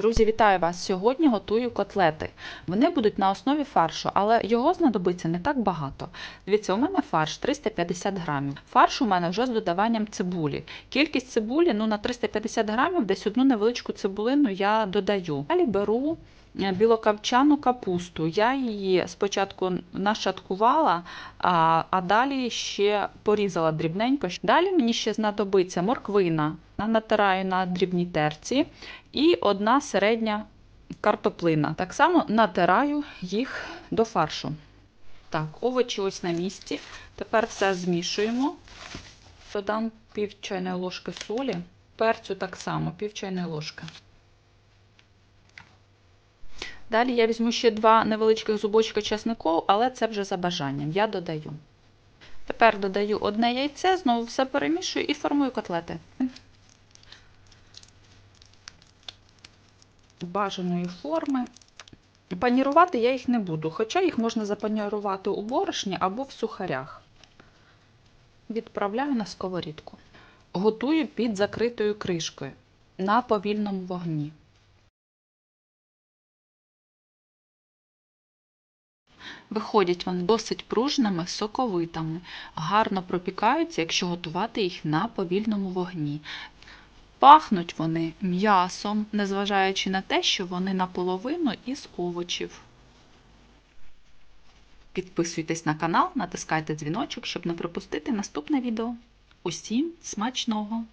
Друзі, вітаю вас! Сьогодні готую котлети. Вони будуть на основі фаршу, але його знадобиться не так багато. Дивіться, у мене фарш 350 грамів. Фарш у мене вже з додаванням цибулі. Кількість цибулі ну, на 350 грамів, десь одну невеличку цибулину я додаю. Далі беру білокавчану капусту. Я її спочатку нашаткувала, а, а далі ще порізала дрібненько. Далі мені ще знадобиться морквина. Натираю на дрібній терці і одна середня картоплина. Так само натираю їх до фаршу. Так, овочі ось на місці. Тепер все змішуємо. Додам пів чайної ложки солі, перцю так само, пів чайної ложки. Далі я візьму ще два невеличких зубочка чеснику, але це вже за бажанням. Я додаю. Тепер додаю одне яйце, знову все перемішую і формую котлети. бажаної форми. Панірувати я їх не буду, хоча їх можна запанірувати у борошні або в сухарях. Відправляю на сковорідку. Готую під закритою кришкою на повільному вогні. Виходять вони досить пружними, соковитими, гарно пропікаються, якщо готувати їх на повільному вогні. Пахнуть вони м'ясом, незважаючи на те, що вони наполовину із овочів. Підписуйтесь на канал, натискайте дзвіночок, щоб не пропустити наступне відео. Усім смачного!